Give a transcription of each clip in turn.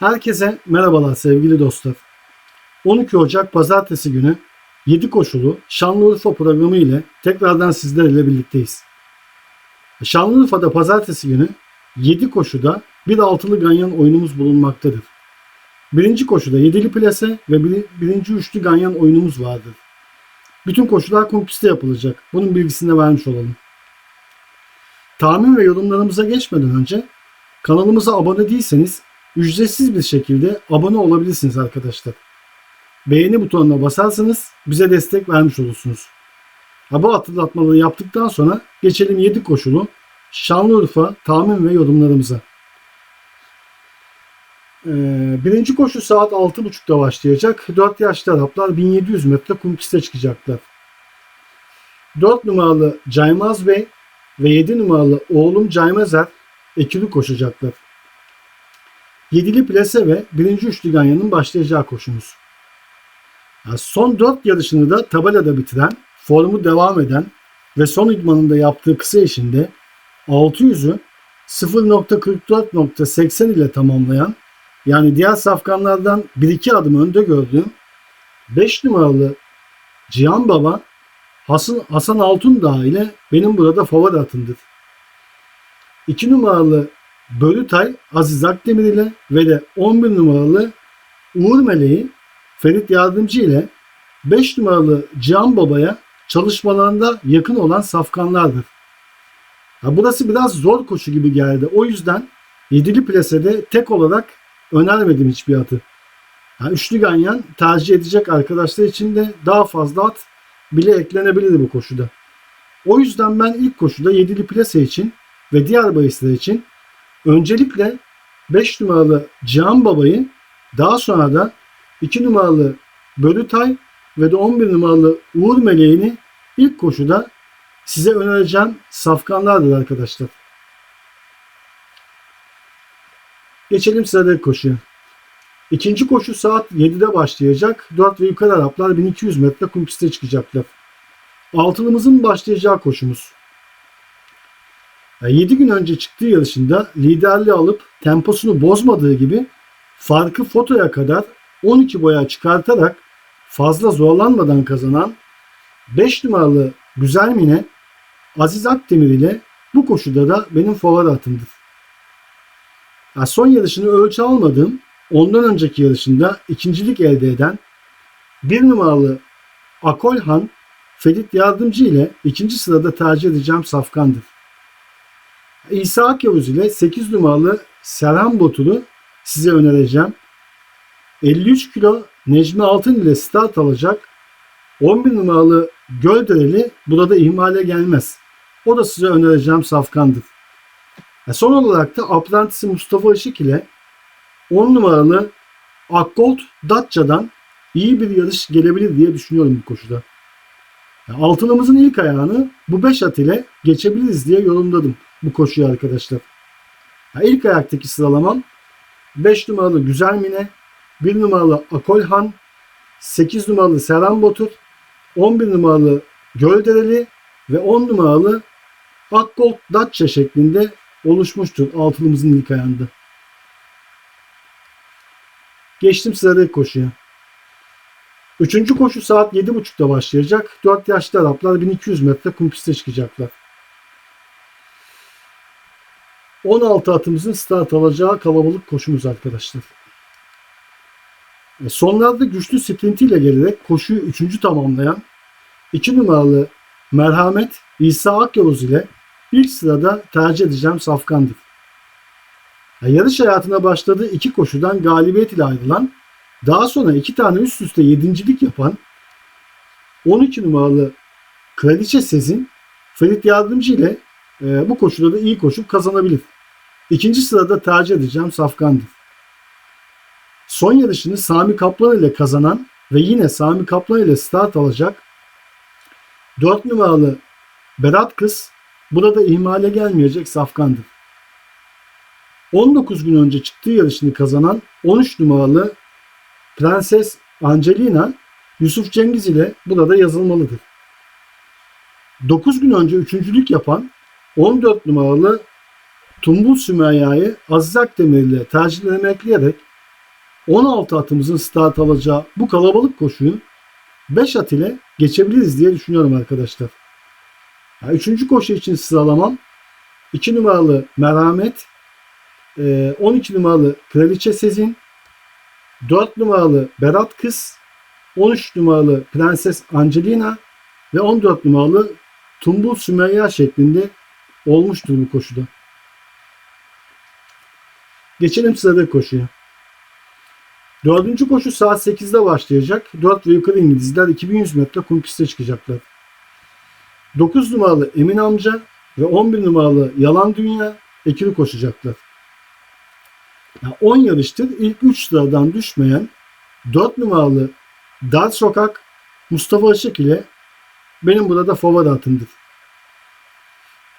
Herkese merhabalar sevgili dostlar. 12 Ocak Pazartesi günü 7 koşulu Şanlıurfa programı ile tekrardan sizlerle birlikteyiz. Şanlıurfa'da pazartesi günü 7 koşuda bir altılı ganyan oyunumuz bulunmaktadır. Birinci koşuda yedili plase ve bir, birinci üçlü ganyan oyunumuz vardır. Bütün koşular kum pistte yapılacak. Bunun bilgisini vermiş olalım. Tahmin ve yorumlarımıza geçmeden önce kanalımıza abone değilseniz ücretsiz bir şekilde abone olabilirsiniz arkadaşlar. Beğeni butonuna basarsanız bize destek vermiş olursunuz. Ha, bu hatırlatmaları yaptıktan sonra geçelim 7 koşulu Şanlıurfa tahmin ve yorumlarımıza. Ee, birinci koşu saat 6.30'da başlayacak. 4 yaşlı Araplar 1700 metre kum piste çıkacaklar. 4 numaralı Caymaz Bey ve 7 numaralı oğlum Caymazer ekili koşacaklar. Yedili plase ve birinci üçlü ganyanın başlayacağı koşumuz. Yani son 4 yarışını da tabelada bitiren, formu devam eden ve son idmanında yaptığı kısa işinde 600'ü 0.44.80 ile tamamlayan yani diğer safkanlardan 1-2 adım önde gördüğüm 5 numaralı Cihan Baba Hasan, Hasan Altundağ ile benim burada favori atımdır. 2 numaralı Bölütay Aziz Akdemir ile ve de 11 numaralı Uğur Meleği Ferit Yardımcı ile 5 numaralı Cihan Baba'ya çalışmalarında yakın olan safkanlardır. Ya burası biraz zor koşu gibi geldi. O yüzden yedili plasede tek olarak önermedim hiçbir atı. Yani üçlü ganyan tercih edecek arkadaşlar için de daha fazla at bile eklenebilir bu koşuda. O yüzden ben ilk koşuda yedili plase için ve diğer bahisler için öncelikle 5 numaralı Cihan Baba'yı daha sonra da 2 numaralı Bölütay ve de 11 numaralı Uğur Meleğini ilk koşuda size önereceğim safkanlardır arkadaşlar. Geçelim sıradaki koşuya. İkinci koşu saat 7'de başlayacak. 4 ve yukarı Araplar 1200 metre kum piste çıkacaklar. Altılımızın başlayacağı koşumuz. 7 gün önce çıktığı yarışında liderliği alıp temposunu bozmadığı gibi farkı fotoya kadar 12 boya çıkartarak fazla zorlanmadan kazanan 5 numaralı Güzel Mine Aziz Akdemir ile bu koşuda da benim favori atımdır. Ya son yarışını ölçü almadığım ondan önceki yarışında ikincilik elde eden 1 numaralı Akolhan Ferit Yardımcı ile ikinci sırada tercih edeceğim safkandır. İsa Akyavuz ile 8 numaralı Serhan Botur'u size önereceğim. 53 kilo Necmi Altın ile start alacak 11 numaralı Göldereli burada ihmale gelmez. O da size önereceğim safkandır. E son olarak da Aplantisi Mustafa Işık ile 10 numaralı Akgold Datça'dan iyi bir yarış gelebilir diye düşünüyorum bu koşuda. Yani altınımızın ilk ayağını bu 5 at ile geçebiliriz diye yorumladım bu koşuyu arkadaşlar. Yani ilk ayaktaki sıralamam 5 numaralı Güzel Mine, 1 numaralı Akolhan, 8 numaralı Serhan Botur, 11 numaralı Göldereli ve 10 numaralı Akgold Datça şeklinde oluşmuştur altılımızın ilk ayağında. Geçtim sıradaki koşuya. Üçüncü koşu saat 7.30'da başlayacak. 4 yaşlı Araplar 1200 metre kum piste çıkacaklar. 16 atımızın start alacağı kalabalık koşumuz arkadaşlar. E, sonlarda güçlü sprintiyle gelerek koşuyu 3. tamamlayan 2 numaralı Merhamet İsa Akyavuz ile ilk sırada tercih edeceğim safkandır. Yarış hayatına başladığı iki koşudan galibiyet ile ayrılan, daha sonra iki tane üst üste yedincilik yapan 12 numaralı Kraliçe Sezin Ferit Yardımcı ile e, bu koşuda da iyi koşup kazanabilir. İkinci sırada tercih edeceğim Safkan'dır. Son yarışını Sami Kaplan ile kazanan ve yine Sami Kaplan ile start alacak 4 numaralı Berat Kız burada ihmale gelmeyecek Safkan'dır. 19 gün önce çıktığı yarışını kazanan 13 numaralı Prenses Angelina Yusuf Cengiz ile burada yazılmalıdır. 9 gün önce üçüncülük yapan 14 numaralı Tumbul Sümeyya'yı Aziz Akdemir ile tercihlerine ekleyerek 16 atımızın start alacağı bu kalabalık koşuyu 5 at ile geçebiliriz diye düşünüyorum arkadaşlar. Ya, üçüncü koşu için sıralamam 2 numaralı Merhamet, e, 12 numaralı Kraliçe Sezin, 4 numaralı Berat Kız, 13 numaralı Prenses Angelina ve 14 numaralı Tumbul Sümeyya şeklinde olmuştur bu koşuda. Geçelim sıradaki koşuya. Dördüncü koşu saat 8'de başlayacak. 4 ve yukarı İngilizler 2100 metre kum piste çıkacaklar. 9 numaralı Emin Amca ve 11 numaralı Yalan Dünya ekili koşacaklar. Yani 10 yarıştır ilk 3 sıradan düşmeyen 4 numaralı Dar Sokak Mustafa Işık ile benim burada favori atımdır.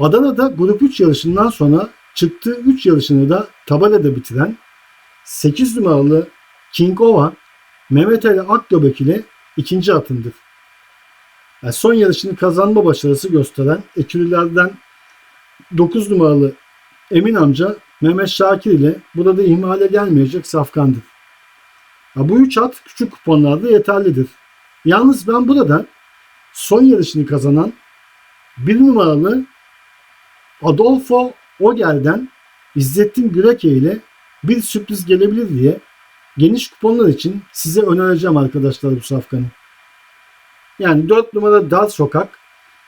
Adana'da grup 3 yarışından sonra çıktığı 3 yarışını da tabelada bitiren 8 numaralı King Ova Mehmet Ali Akgöbek ile ikinci atımdır. Yani son yarışını kazanma başarısı gösteren ekürülerden 9 numaralı Emin amca Mehmet Şakir ile burada ihmale gelmeyecek safkandır. Ya bu üç at küçük kuponlarda yeterlidir. Yalnız ben burada son yarışını kazanan bir numaralı Adolfo Ogel'den İzzettin Güreke ile bir sürpriz gelebilir diye geniş kuponlar için size önereceğim arkadaşlar bu safkanı. Yani 4 numara Dar Sokak,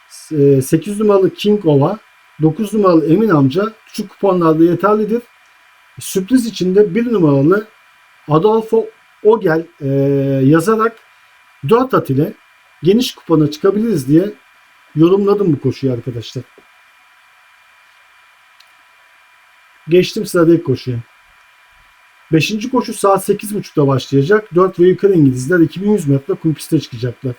8 numaralı King Ova, 9 numaralı Emin Amca küçük kuponlarda yeterlidir. Sürpriz içinde 1 numaralı Adolfo Ogel e, yazarak 4 at ile geniş kupona çıkabiliriz diye yorumladım bu koşuyu arkadaşlar. Geçtim sıradaki koşuya. Beşinci koşu saat 8.30'da başlayacak. 4 ve yukarı İngilizler 2100 metre kum piste çıkacaklar.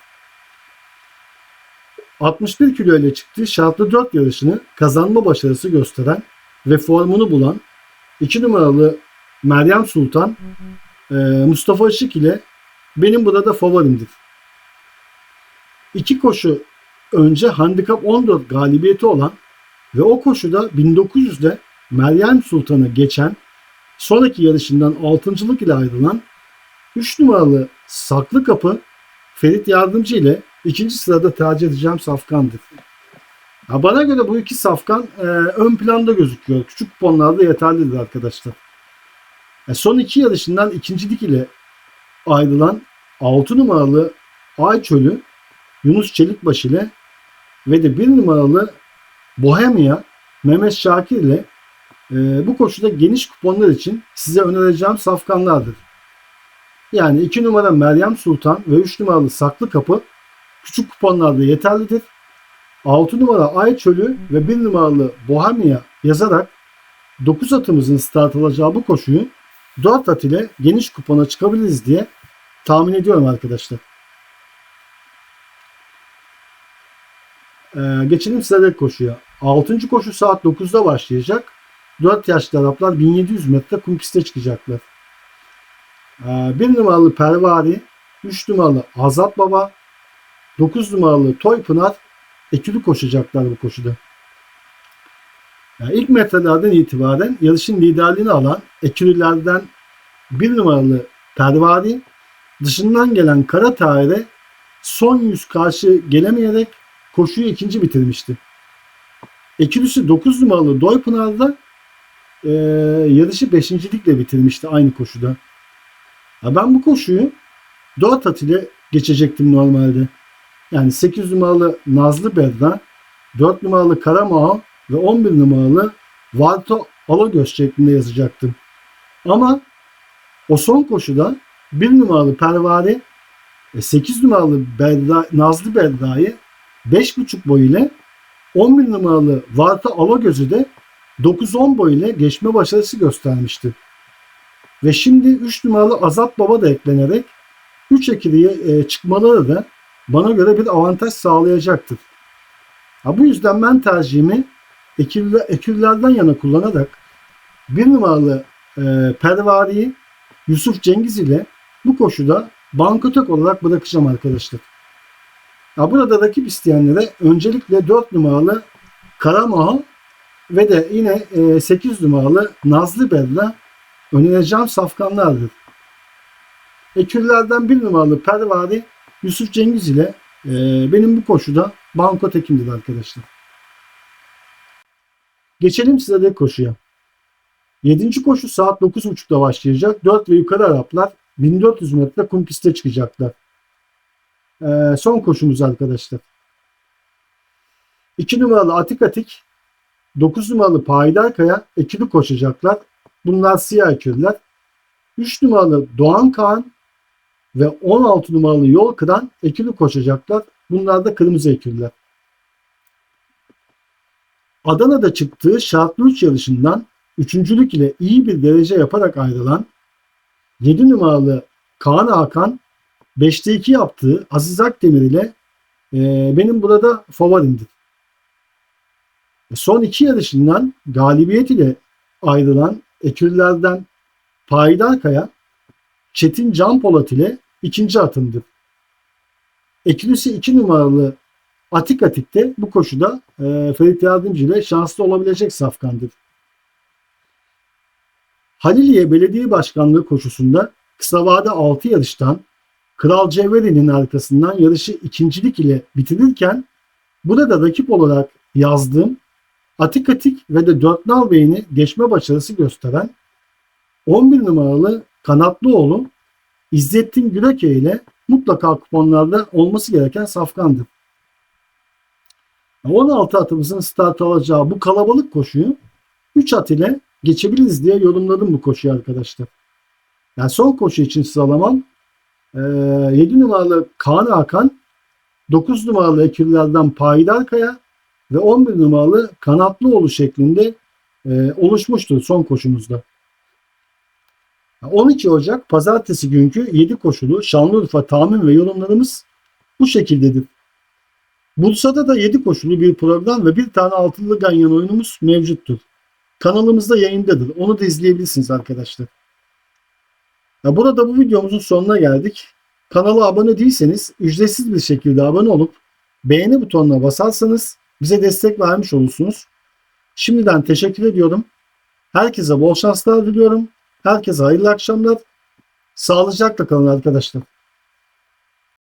61 kilo ile çıktığı şartlı 4 yarışını kazanma başarısı gösteren ve formunu bulan 2 numaralı Meryem Sultan e, Mustafa Işık ile benim burada favorimdir. İki koşu önce handikap 14 galibiyeti olan ve o koşuda 1900'de Meryem Sultan'ı geçen sonraki yarışından 6.lık ile ayrılan 3 numaralı Saklı Kapı Ferit Yardımcı ile ikinci sırada tercih edeceğim safkandır. Ya bana göre bu iki safkan e, ön planda gözüküyor. Küçük kuponlarda yeterlidir arkadaşlar. E, son iki yarışından ikincilik ile ayrılan 6 numaralı Ay Çölü Yunus Çelikbaş ile ve de 1 numaralı Bohemia Mehmet Şakir ile e, bu koşuda geniş kuponlar için size önereceğim safkanlardır. Yani 2 numara Meryem Sultan ve 3 numaralı Saklı Kapı küçük kuponlarda yeterlidir. 6 numara Ay Çölü ve 1 numaralı Bohemia yazarak 9 atımızın start alacağı bu koşuyu 4 at ile geniş kupona çıkabiliriz diye tahmin ediyorum arkadaşlar. Ee, geçelim sıradaki koşuya. 6. koşu saat 9'da başlayacak. 4 yaşlı Araplar 1700 metre kum piste çıkacaklar. Ee, 1 numaralı Pervari, 3 numaralı Azat Baba, 9 numaralı Toy Pınar ekili koşacaklar bu koşuda. Yani ilk metrelerden itibaren yarışın liderliğini alan ekililerden 1 numaralı Pervari dışından gelen Kara Tahir'e son yüz karşı gelemeyerek koşuyu ikinci bitirmişti. Ekilisi 9 numaralı Doypınar'da e, yarışı beşincilikle bitirmişti aynı koşuda. Ya ben bu koşuyu 4 at geçecektim normalde. Yani 8 numaralı Nazlı Berda, 4 numaralı Karamağa ve 11 numaralı Varto Alagöz şeklinde yazacaktım. Ama o son koşuda 1 numaralı Pervari 8 numaralı Berda, Nazlı Berda'yı 5.5 boy ile 11 numaralı Varta Alagöz'ü de 9-10 boy ile geçme başarısı göstermişti. Ve şimdi 3 numaralı Azat Baba da eklenerek 3 ekiliye e, çıkmaları da bana göre bir avantaj sağlayacaktır. Ha, bu yüzden ben tercihimi ekiller, ekillerden yana kullanarak 1 numaralı e, Pervari'yi Yusuf Cengiz ile bu koşuda bankotek olarak bırakacağım arkadaşlar. Ya burada rakip isteyenlere öncelikle 4 numaralı Karamaha ve de yine 8 numaralı Nazlı Bella önereceğim safkanlardır. ekürlerden bir numaralı Pervari Yusuf Cengiz ile e, benim bu koşuda banko tekimdir arkadaşlar. Geçelim sıradaki koşuya. 7. koşu saat 9.30'da başlayacak. 4 ve yukarı Araplar 1400 metre kum piste çıkacaklar. Ee, son koşumuz arkadaşlar. 2 numaralı Atik Atik 9 numaralı Payidar Kaya ekili koşacaklar. Bunlar siyah ekürler. 3 numaralı Doğan Kaan ve 16 numaralı Yol Kıran ekili koşacaklar. Bunlar da kırmızı ekürler. Adana'da çıktığı şartlı 3 yarışından üçüncülük ile iyi bir derece yaparak ayrılan 7 numaralı Kaan Hakan 5'te 2 yaptığı Aziz Akdemir ile e, benim burada favorimdir. Son iki yarışından galibiyet ile ayrılan ekürlerden Payidar Kaya Çetin Can Polat ile ikinci atımdır. Ekürüsü 2 numaralı Atik Atik'te bu koşuda e, Ferit Yardımcı ile şanslı olabilecek safkandır. Haliliye Belediye Başkanlığı koşusunda kısa vade 6 yarıştan Kral Cevheri'nin arkasından yarışı ikincilik ile bitirirken burada rakip olarak yazdığım Atik Atik ve de Dört Nal Bey'ini geçme başarısı gösteren 11 numaralı Kanatlıoğlu İzzettin Güreke ile mutlaka kuponlarda olması gereken safkandır. 16 atımızın start alacağı bu kalabalık koşuyu 3 at ile geçebiliriz diye yorumladım bu koşuyu arkadaşlar. Yani son koşu için sıralamam 7 numaralı Kaan Hakan, 9 numaralı ekürlerden Payidar Kaya ve 11 numaralı Kanatlıoğlu şeklinde e, oluşmuştur son koşumuzda. 12 Ocak pazartesi günkü 7 koşulu Şanlıurfa tahmin ve yorumlarımız bu şekildedir. Bursa'da da 7 koşulu bir program ve bir tane altılı ganyan oyunumuz mevcuttur. Kanalımızda yayındadır. Onu da izleyebilirsiniz arkadaşlar. Burada bu videomuzun sonuna geldik. Kanala abone değilseniz ücretsiz bir şekilde abone olup beğeni butonuna basarsanız bize destek vermiş olursunuz. Şimdiden teşekkür ediyorum. Herkese bol şanslar diliyorum. Herkese hayırlı akşamlar. Sağlıcakla kalın arkadaşlar.